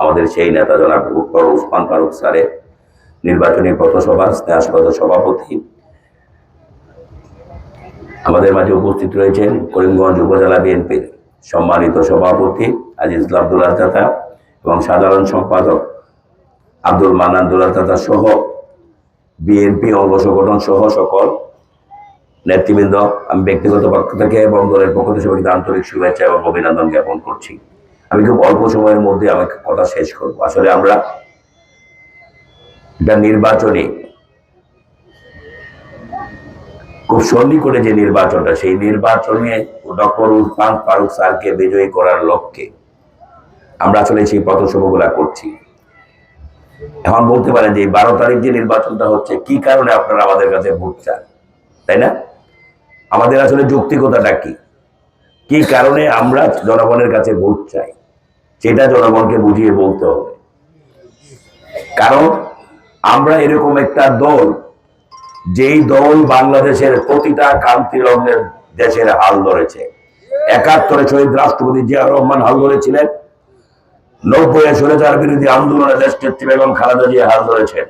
আমাদের সেই নেতা জনাব উসমান ফারুক স্যারের নির্বাচনী পথসভা স্নেহাসপদ সভাপতি আমাদের মাঝে উপস্থিত রয়েছেন করিমগঞ্জ উপজেলা বিএনপির সম্মানিত সভাপতি আজিজ আব্দুল্লাহ চাচা এবং সাধারণ সম্পাদক আব্দুল মান্নান দুল্লাহ চাচা সহ বিএনপি অঙ্গ সংগঠন সহ সকল নেতৃবৃন্দ। আমি ব্যক্তিগত পক্ষ থেকে এবং দলের পক্ষ থেকে সবাইকে আন্তরিক শুভেচ্ছা এবং অভিনন্দন জ্ঞাপন করছি। আমি খুব অল্প সময়ের মধ্যে আমার কথা শেষ করব। আসলে আমরা এটা নির্বাচনী খুব সন্নি করে যে নির্বাচনটা, সেই নির্বাচনে ডক্টর উসমান ফারুক স্যারকে বিজয়ী করার লক্ষ্যে আমরা আসলে সেই পথসভাগুলা করছি। এখন বলতে পারেন যে বারো তারিখ যে নির্বাচনটা হচ্ছে, কি কারণে আপনারা আমাদের কাছে ভোট চান? তাই না? আমাদের আসলে যৌক্তিকতাটা কি? কি কারণে আমরা জনগণের কাছে ভোট চাই? সেটা জনগণকে বুঝিয়ে বলতে হবে। কারণ আমরা এরকম একটা দল, যেই দল বাংলাদেশের প্রতিটা কান্তি লগ্নের দেশের হাল ধরেছে। একাত্তরে শহীদ রাষ্ট্রপতি জিয়া রহমান হাল ধরেছিলেন, নব্বই সুরেজার বিরোধী আন্দোলনে দেশ নেত্রী বেগম খালেদা জিয়া হাল ধরেছেন।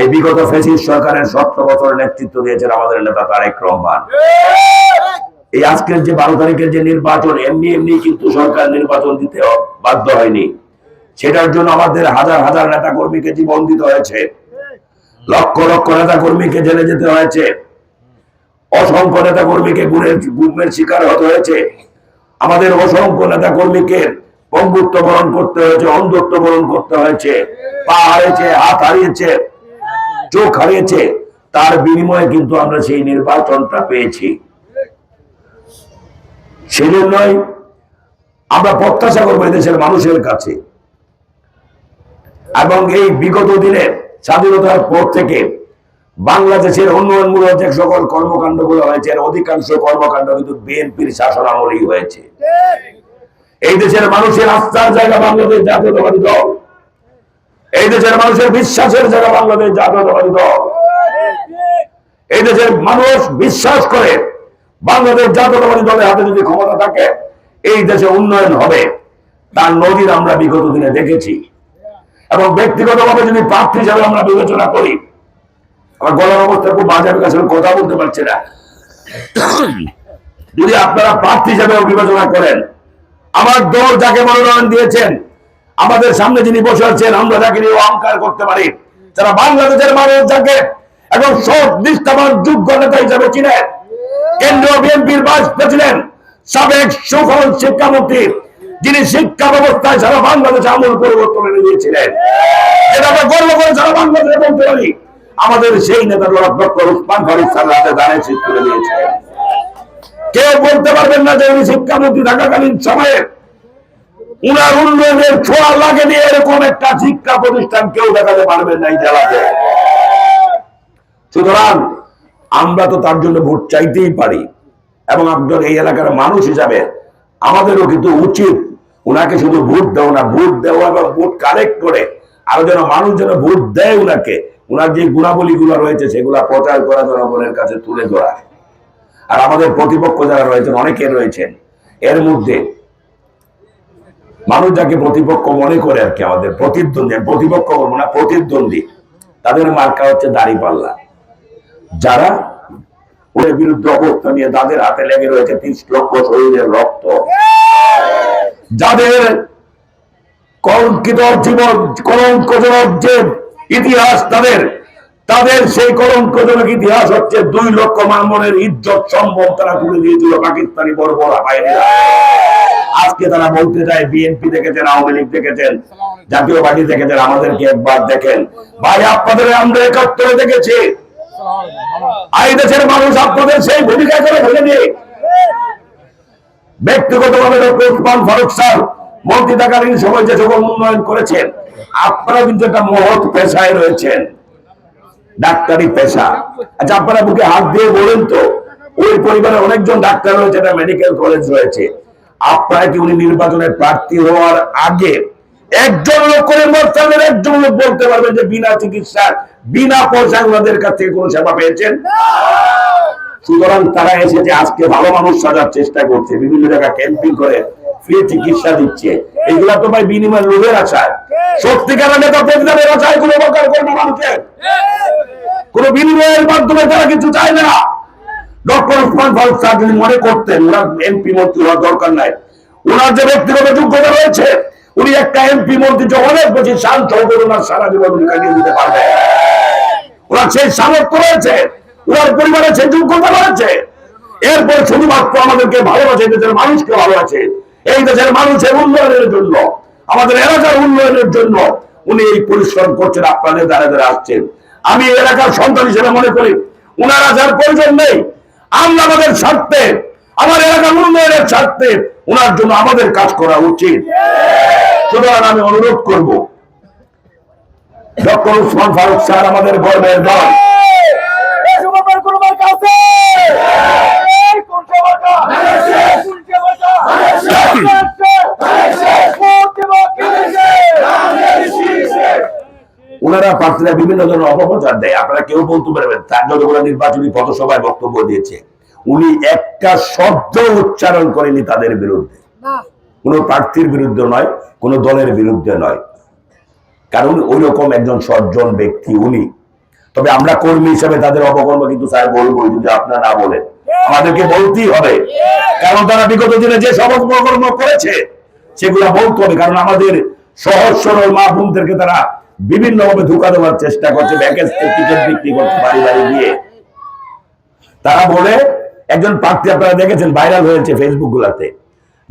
এই বিগত ফেসিস সরকারের সতেরো বছর নেতৃত্ব দিয়েছেন আমাদের নেতা তারেক রহমান। এই আজকের যে বারো তারিখের যে নির্বাচন, এমনি এমনি কিন্তু সরকার নির্বাচন দিতে বাধ্য হয়নি। সেটার জন্য আমাদের হাজার হাজার নেতা কর্মীকে জীবন দিতে হয়েছে। লক্ষ লক্ষ নেতা কর্মীকে জেলে যেতে হয়েছে। অসংখ্য নেতা কর্মীকে গুণের গুমের শিকার হতে হয়েছে। আমাদের অসংখ্য নেতা কর্মীকে পঙ্গুত্ব বরণ করতে হয়েছে, অন্ধত্ব বরণ করতে হয়েছে। পা হারিয়েছে, হাত হারিয়েছে, চোখ হারিয়েছে। তার বিনিময়ে কিন্তু আমরা সেই নির্বাচনটা পেয়েছি। সেজন্যই আমরা প্রত্যাশা করব দেশের মানুষের কাছে। এবং এই বিগত দিনে স্বাধীনতার পর থেকে বাংলাদেশের উন্নয়নমূলক যে সকল কর্মকাণ্ডগুলো হয়েছে অধিকাংশ কর্মকাণ্ড কিন্তু বিএনপির শাসন আমলেই হয়েছে। এই দেশের মানুষের আস্থার জায়গা বাংলাদেশ জাতীয়তাবাদী দল। এই দেশের মানুষের বিশ্বাসের জায়গা বাংলাদেশ জাতীয়তাবাদী দল। এই দেশের মানুষ বিশ্বাস করে বাংলাদেশ জাতীয়তাবাদী দলের হাতে যদি ক্ষমতা থাকে, এই দেশে উন্নয়ন হবে। তার নদীর আমরা বিগত দিনে দেখেছি। এবং ব্যক্তিগতভাবে যদি প্রার্থী হিসাবে আমরা বিবেচনা করি, আমার গলার অবস্থা খুব বাজে, আমি আসলে কথা বলতে পারছি না। যদি আপনারা প্রার্থী হিসাবে বিবেচনা করেন, আমার দল যাকে মনোনয়ন দিয়েছেন, আমাদের সামনে যিনি বসে আছেন, আমরা যাকে নিয়ে অহংকার করতে পারি, যারা বাংলাদেশের মানুষ যাকে এবং সৎ, নিষ্ঠাবান, যোগ্য নেতা হিসাবে চিনেন কেন্দ্রীয় আমাদের সেই নেতা কেউ বলতে পারবেন না যে উনি শিক্ষামন্ত্রী থাকাকালীন সময়ে উনার উন্নয়নের ছোঁয়া লাগে দিয়ে এরকম একটা শিক্ষা প্রতিষ্ঠান কেউ দেখাতে পারবেন না এই জেলাতে। সুতরাং আমরা তো তার জন্য ভোট চাইতেই পারি। এবং একজন এই এলাকার মানুষ হিসাবে আমাদেরও কিন্তু উচিত উনাকে শুধু ভোট দেওয়া না, ভোট দেওয়া এবং ভোট কালেক্ট করে আরও যেন মানুষ যেন ভোট দেয় উনাকে। উনার যে গুণাবলী গুলো রয়েছে সেগুলা প্রচার করা জনগণের কাছে তুলে ধরা। আর আমাদের প্রতিপক্ষ যারা রয়েছেন, অনেকে রয়েছেন, এর মধ্যে মানুষ যাকে প্রতিপক্ষ মনে করে আর কি আমাদের প্রতিদ্বন্দ্বী, প্রতিপক্ষ না, প্রতিদ্বন্দ্বী, তাদের মার্কা হচ্ছে দাড়ি পাল্লা যারা ওদের বিরুদ্ধে অবস্থা নিয়ে তাদের হাতে লেগে রয়েছে তিরিশ লক্ষ শরীরের রক্ত। যাদের কলঙ্কিত জীবন কলঙ্কজনক যে ইতিহাস তাদের তাদের সেই কলঙ্কজনক ইতিহাস হচ্ছে দুই লক্ষ মামনের ইজ্জত সম্ভব তারা তুলে দিয়েছিল পাকিস্তানি বড় বাহিনীরা। আজকে তারা বলতে চায়, বিএনপি দেখেছেন, আওয়ামী লীগ দেখেছেন, জাতীয় পার্টি দেখেছেন, আমাদেরকে একবার দেখেন। ভাই, আপনাদের আমরা একাত্তরে দেখেছি। এই দেশের মানুষ আপনাদের সেই ভূমিকা করে ফেলেনি ব্যক্তিগতভাবে ডক্টর উসমান ফারুক স্যার মন্ত্রী থাকালীন সময় যে সকল উন্নয়ন করেছেন আপনারা কিন্তু একটা মহৎ পেশায় রয়েছেন। ডাক্তারি পেশা। আচ্ছা আপনারা বুকে হাত দিয়ে বলেন তো, ওই পরিবারে অনেকজন ডাক্তার রয়েছে, একটা মেডিকেল কলেজ রয়েছে। আপনারা কি উনি নির্বাচনের প্রার্থী হওয়ার আগে একজন লোক করে মোস্তানের একজন লোক বলতে পারবেন যে বিনা চিকিৎসা বিনা পয়সা ওনাদের কাছ থেকে কোনো সেবা পেয়েছেন? সুতরাং তারা এসেছে আজকে ভালো মানুষ সাজার চেষ্টা করছে, বিভিন্ন জায়গায় ক্যাম্পিং করে ফ্রি চিকিৎসা দিচ্ছে এইগুলা তো ভাই বিনিময় লোভের আশায়। সত্যিকার নেতা প্রতিদানের আশায় কোনো উপকার করবে মানুষের। কোন বিনিময়ের মাধ্যমে তারা কিছু চায় না। ডক্টর উসমান ফারুক স্যার যদি মনে করতেন ওনার এমপি মন্ত্রী হওয়ার দরকার নাই। ওনার যে ব্যক্তিগত যোগ্যতা রয়েছে, উনি একটা এমপি মন্ত্রী যে অনেক বেশি শান্ত হবে ওনার সারা জীবন কাটিয়ে দিতে পারবে ওনার সেই সামর্থ্য রয়েছে, ওনার পরিবারের সেই যোগ্যতা রয়েছে। এরপর শুধুমাত্র আমাদেরকে ভালোবাসে দেশের মানুষকে ভালোবাসে। এই দেশের মানুষের উন্নয়নের জন্য, আমাদের এলাকার উন্নয়নের জন্য উনি এই পরিশ্রম করছেন, আপনাদের দ্বারা দ্বারা আসছেন। আমি এলাকার সন্তান হিসেবে মনে করি ওনার আসার প্রয়োজন নেই, আমরা আমাদের স্বার্থে, আমার এলাকার উন্নয়নের স্বার্থে ওনার জন্য আমাদের কাজ করা উচিত। সুতরাং আমি অনুরোধ করব ডক্টর উসমান ফারুক স্যার আমাদের গর্বের দল। ওনারা প্রার্থীরা বিভিন্ন ধরনের অপপ্রচার দেয়। আপনারা কেউ বলতে পারবেন তার যতগুলো নির্বাচনী পথসভায় বক্তব্য দিয়েছে উনি একটা শব্দ উচ্চারণ করেনি তাদের বিরুদ্ধে। কোন প্রার্থীর বিরুদ্ধে নয় কোন দলের বিরুদ্ধে নয়। কারণ ওই রকম একজন সজ্জন ব্যক্তি উনি। তবে আমরা কর্মী হিসেবে তাদের অপকর্ম কিন্তু স্যার বলব, যদি আপনারা না বলেন। আমাদেরকে বলতেই হবে। কারণ তারা বিগত দিনে যে সমস্ত অপকর্ম করেছে, সেগুলো বলতে হবে। কারণ আমাদের সহজ সরল মা বোনদেরকে তারা বিভিন্ন ভাবে ধোকা দেওয়ার চেষ্টা করছে ব্যাকেজ টিকিট বিক্রি করছে বাড়ি বাড়ি গিয়ে। তারা বলে, একজন প্রার্থী আপনারা দেখেছেন, ভাইরাল হয়েছে ফেসবুক গুলাতে।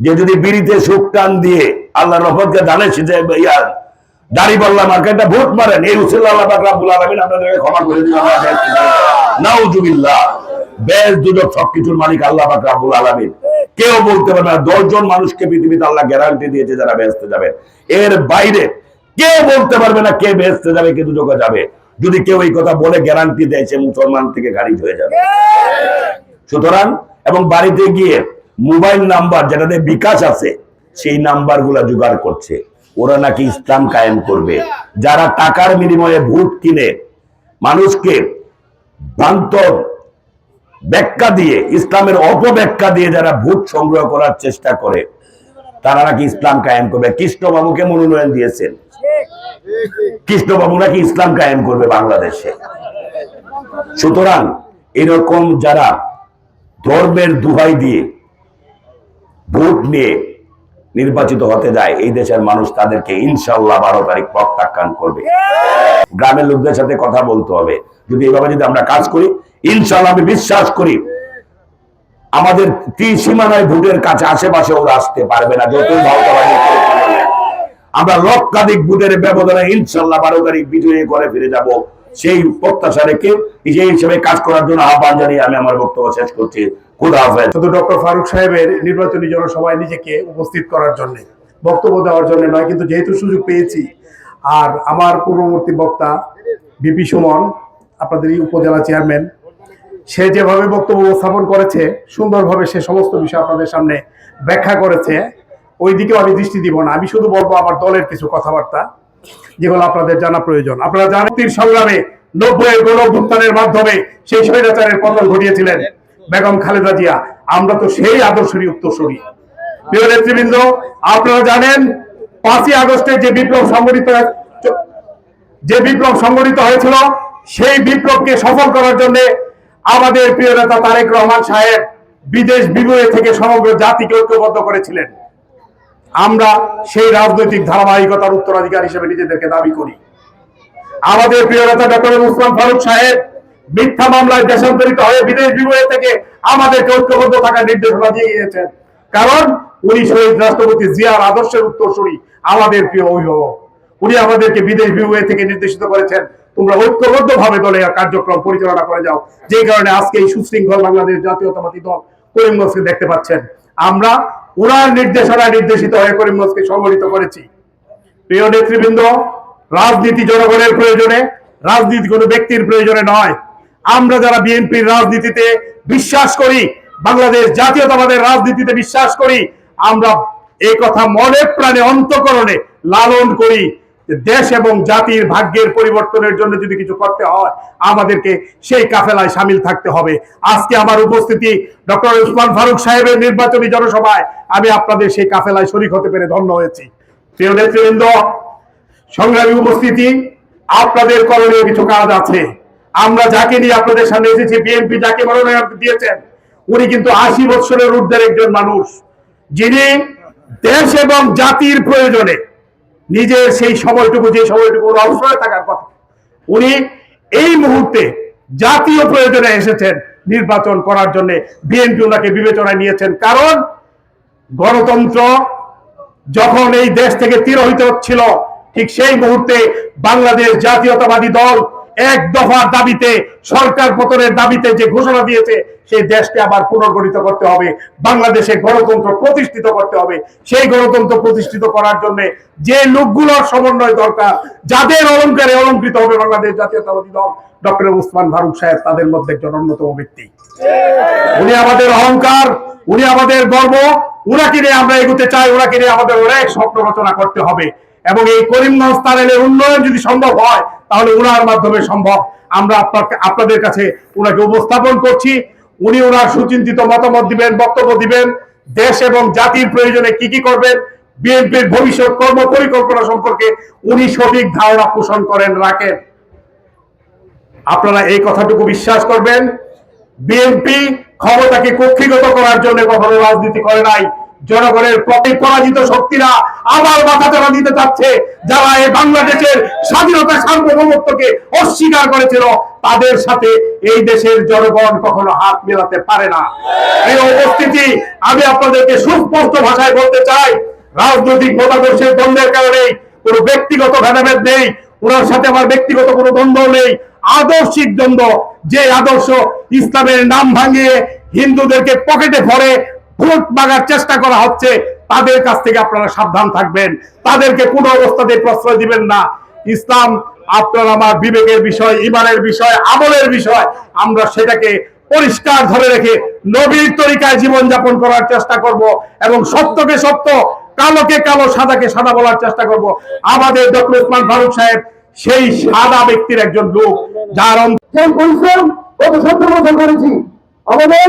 যে যদি বিড়িতে সুখ টান দিয়ে আল্লাহ রহমতকে দানে সিজে ইয়ার দাড়ি বললাম, আর ভোট মারেন এই আপনাদেরকে ক্ষমা করে দিন নাউজুবিল্লাহ সবকিছুর মালিক আল্লাহ পাক কেউ বলতে পারবে না মানুষকে পৃথিবীতে আল্লাহ গ্যারান্টি দিয়েছে যারা যাবে। এর বাইরে কেউ বলতে পারবে না কে যাবে কে যাবে। যদি কেউ এই কথা বলে গ্যারান্টি দেয় সে মুসলমান থেকে খারিজ হয়ে যাবে। সুতরাং, এবং বাড়িতে গিয়ে মোবাইল নাম্বার যেটাতে বিকাশ আছে, সেই নাম্বারগুলা জোগাড় করছে। ওরা নাকি ইসলাম কায়েম করবে। যারা টাকার বিনিময়ে ভোট কিনে মানুষকে ভ্রান্ত ব্যাখ্যা দিয়ে, ইসলামের অপব্যাখ্যা দিয়ে যারা ভোট সংগ্রহ করার চেষ্টা করে, তারা নাকি ইসলাম কায়েম করবে। কৃষ্ণবাবুকে মনোনয়ন দিয়েছেন। কৃষ্ণবাবু নাকি ইসলাম কায়েম করবে বাংলাদেশে। সুতরাং এরকম যারা ধর্মের দুহাই দিয়ে ভোট নিয়ে নির্বাচিত হতে যায়, এই দেশের মানুষ তাদেরকে ইনশাল্লাহ বারো তারিখ প্রত্যাখ্যান করবে। গ্রামের লোকদের সাথে কথা বলতে হবে। যদি এভাবে যদি আমরা কাজ করি ইনশাল্লাহ আমি বিশ্বাস করি, আমাদের ত্রিসীমানায় ভোটের কাছে আশেপাশে ওরা আসতে পারবে না, যতই আমরা লক্ষাধিক ভোটের ব্যবধানে ইনশাল্লাহ বারো তারিখ বিজয়ী করে ফিরে যাব। সেই প্রত্যাশা রেখে সেই হিসেবে কাজ করার জন্য আহ্বান জানিয়ে আমি আমার বক্তব্য শেষ করছি। খুদা হাফেজ শুধু ডক্টর ফারুক সাহেবের নির্বাচনী জনসভায় নিজেকে উপস্থিত করার জন্য, বক্তব্য দেওয়ার জন্য নয়, কিন্তু যেহেতু সুযোগ পেয়েছি, আর আমার পূর্ববর্তী বক্তা বিপি সুমন, আপনাদের এই উপজেলা চেয়ারম্যান, সে যেভাবে বক্তব্য উপস্থাপন করেছে, সুন্দরভাবে সে সমস্ত বিষয় আপনাদের সামনে ব্যাখ্যা করেছে ওই দিকেও আমি দৃষ্টি দিব না। আমি শুধু বলব আমার দলের কিছু কথাবার্তা, যেগুলো আপনাদের জানা প্রয়োজন। আপনারা জানেন সংগ্রামে নব্বই গণ মাধ্যমে সেই স্বৈরাচারের পতন ঘটিয়েছিলেন। বেগম খালেদা জিয়া, আমরা তো সেই আদর্শেরই উত্তরসূরি। প্রিয় নেতৃবৃন্দ, আপনারা জানেন, পাঁচই আগস্টে যে বিপ্লব সংগঠিত যে বিপ্লব সংগঠিত হয়েছিল, সেই বিপ্লবকে সফল করার জন্য আমাদের প্রিয় নেতা তারেক রহমান সাহেব বিদেশ বিভূয়ে থেকে সমগ্র জাতিকে ঐক্যবদ্ধ করেছিলেন। আমরা সেই রাজনৈতিক ধারাবাহিকতার উত্তরাধিকার হিসেবে নিজেদেরকে দাবি করি। আমাদের প্রিয় নেতা ডক্টর মুসলাম ফারুক সাহেব মিথ্যা মামলায় দেশান্তরিত হয়ে বিদেশ বিভূয়ে থেকে আমাদেরকে ঐক্যবদ্ধ থাকার নির্দেশনা দিয়ে গিয়েছেন কারণ উনি শহীদ রাষ্ট্রপতি জিয়ার আদর্শের উত্তরসূরি, আমাদের প্রিয় অভিভাবক। উনি আমাদেরকে বিদেশ বিভূয়ে থেকে নির্দেশিত করেছেন, তোমরা ঐক্যবদ্ধ ভাবে দলে কার্যক্রম পরিচালনা করে যাও। যে কারণে আজকে এই সুশৃঙ্খল বাংলাদেশ জাতীয়তাবাদী দল করিমগঞ্জকে দেখতে পাচ্ছেন। আমরা উনার নির্দেশনা নির্দেশিত হয়ে করিমগঞ্জকে সংগঠিত করেছি। প্রিয় নেতৃবৃন্দ, রাজনীতি জনগণের প্রয়োজনে, রাজনীতি কোনো ব্যক্তির প্রয়োজনে নয়। আমরা যারা বিএনপির রাজনীতিতে বিশ্বাস করি, বাংলাদেশ জাতীয়তাবাদের রাজনীতিতে বিশ্বাস করি, আমরা এই কথা মনে প্রাণে অন্তকরণে লালন করি দেশ এবং জাতির ভাগ্যের পরিবর্তনের জন্য যদি কিছু করতে হয়, আমাদেরকে সেই কাফেলায় সামিল থাকতে হবে। আজকে আমার উপস্থিতি ডক্টর উসমান ফারুক সাহেবের নির্বাচনী জনসভায় আমি আপনাদের সেই কাফেলায় শরিক হতে পেরে ধন্য হয়েছি। প্রিয় নেতৃবৃন্দ, সংগ্রামী উপস্থিতি, আপনাদের করণীয় কিছু কাজ আছে। আমরা যাকে নিয়ে আপনাদের সামনে এসেছি, বিএনপি যাকে মনোনয়ন দিয়েছেন, উনি কিন্তু আশি বছরের ঊর্ধ্বের একজন মানুষ, যিনি দেশ এবং জাতির প্রয়োজনে নিজের সেই সময়টুকু, যে সময়টুকু অবসরে থাকার কথা, উনি এই মুহূর্তে জাতীয় প্রয়োজনে এসেছেন নির্বাচন করার জন্য। বিএনপি ওনাকে বিবেচনায় নিয়েছেন, কারণ গণতন্ত্র যখন এই দেশ থেকে তিরোহিত হচ্ছিল, ঠিক সেই মুহূর্তে বাংলাদেশ জাতীয়তাবাদী দল এক দফার দাবিতে, সরকার পতনের দাবিতে যে ঘোষণা দিয়েছে, সেই দেশকে আবার পুনর্গঠিত করতে হবে, বাংলাদেশে গণতন্ত্র প্রতিষ্ঠিত করতে হবে। সেই গণতন্ত্র প্রতিষ্ঠিত করার জন্য যে লোকগুলোর সমন্বয় দরকার, যাদের অলঙ্কারে অলঙ্কৃত হবে বাংলাদেশ জাতীয়তাবাদী দল, ডক্টর উসমান ফারুক সাহেব তাদের মধ্যে একজন অন্যতম ব্যক্তি। উনি আমাদের অহংকার, উনি আমাদের গর্ব, উনাকে নিয়ে আমরা এগোতে চাই ওনাকে নিয়ে আমাদের অনেক স্বপ্ন রচনা করতে হবে। এবং এই করিমগঞ্জ তারেলের উন্নয়ন যদি সম্ভব হয় তাহলে উনার মাধ্যমে সম্ভব। আমরা আপনাকে, আপনাদের কাছে উনাকে উপস্থাপন করছি। উনি ওনার সুচিন্তিত মতামত দিবেন, বক্তব্য দিবেন। দেশ এবং জাতির প্রয়োজনে কি কি করবেন, বিএনপির ভবিষ্যৎ কর্ম পরিকল্পনা সম্পর্কে উনি সঠিক ধারণা পোষণ করেন, রাখেন। আপনারা এই কথাটুকু বিশ্বাস করবেন। বিএনপি ক্ষমতাকে কক্ষিগত করার জন্য কখনো রাজনীতি করে নাই। জনগণের প্রতি পরাজিত শক্তিরা আবার মাথা চালা দিতে চাচ্ছে। যারা এই বাংলাদেশের স্বাধীনতা সার্বভৌমত্বকে অস্বীকার করেছিল, তাদের সাথে এই দেশের জনগণ কখনো হাত মেলাতে পারে না। এই উপস্থিতি, আমি আপনাদেরকে সুস্পষ্ট ভাষায় বলতে চাই, রাজনৈতিক মতাদর্শের দ্বন্দ্বের কারণে কোনো ব্যক্তিগত ভেদাভেদ নেই, ওনার সাথে আমার ব্যক্তিগত কোনো দ্বন্দ্ব নেই। আদর্শিক দ্বন্দ্ব, যে আদর্শ ইসলামের নাম ভাঙিয়ে হিন্দুদেরকে পকেটে ভরে ভোট মাগার চেষ্টা করা হচ্ছে। তাদের কাছ থেকে আপনারা সাবধান থাকবেন। তাদেরকে কোনো অবস্থাতে প্রশ্রয় দিবেন না। ইসলাম, আপনার আমার বিবেকের বিষয়, ইমানের বিষয়, আমলের বিষয়, আমরা সেটাকে পরিষ্কার ধরে রেখে নবীর তরিকায় জীবনযাপন করার চেষ্টা করব এবং সত্যকে সত্য, কালোকে কালো, সাদাকে সাদা বলার চেষ্টা করব। আমাদের ডক্টর উসমান ফারুক সাহেব সেই সাদা ব্যক্তির একজন লোক, যার সত্তর করেছি আমাদের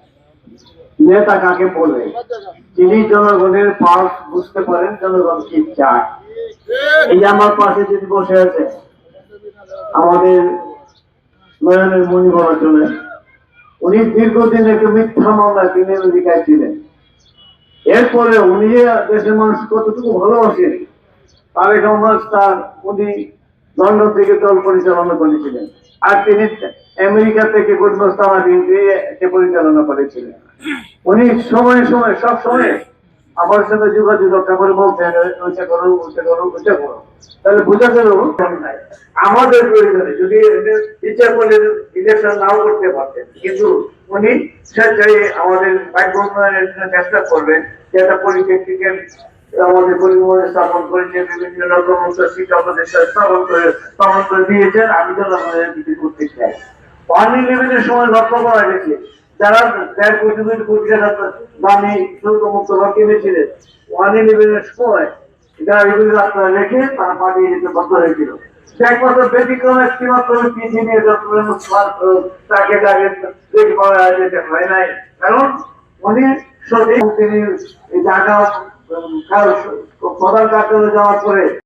নেতা কাকে বলে যিনি জনগণের পাস বুঝতে পারেন, জনগণ কি চায়? এই যে আমার পাশে যদি বসে আছে আমাদের নয়নের মণিবরা চলে উনি দীর্ঘদিন একটু মিথ্যা মামলা তিনি আমেরিকায় ছিলেন। এরপরে উনি দেশের মানুষ কতটুকু ভালোবাসেন তারেক রহমান স্যার উনি লন্ডন থেকে দল পরিচালনা করেছিলেন। আর তিনি আমেরিকা থেকে গুডমস্তামা দিয়ে পরিচালনা করেছিলেন। উনি সময়ে সময়ে, সব সময় আমার সঙ্গে যোগাযোগ রক্ষা করে বলতেন ওইটা করো ওইটা করো ওইটা করো। তাহলে বোঝা গেল আমাদের প্রয়োজনে যদি ইচ্ছা করলে ইলেকশন নাও করতে পারতেন, কিন্তু উনি স্বেচ্ছায় আমাদের বাক্য উন্নয়নের চেষ্টা করবেন যে একটা পলিটেকনিক্যাল আমাদের পরিবহনে স্থাপন করেছে, বিভিন্ন রকম শিক্ষা প্রতিষ্ঠান স্থাপন করে স্থাপন করে দিয়েছেন। আমি তো আমাদের কিছু করতে চাই। ইলেভেনের সময় লক্ষ্য করা গেছে। যারা দেড় কোটি দুই কোটি টাকা দামি শুল্ক মুক্ত বা কিনেছিলেন ইলেভেনের সময় যারা এগুলি রাস্তায় রেখে তারা পাঠিয়ে যেতে বাধ্য হয়েছিল। একমাত্র ব্যতিক্রম একটি মাত্র ব্যক্তি যিনি ডক্টর তাকে তাকে দেখে পাওয়া যেতে হয় নাই। কারণ উনি সঠিক তিনি জায়গা প্রধান কার্যালয়ে যাওয়ার পরে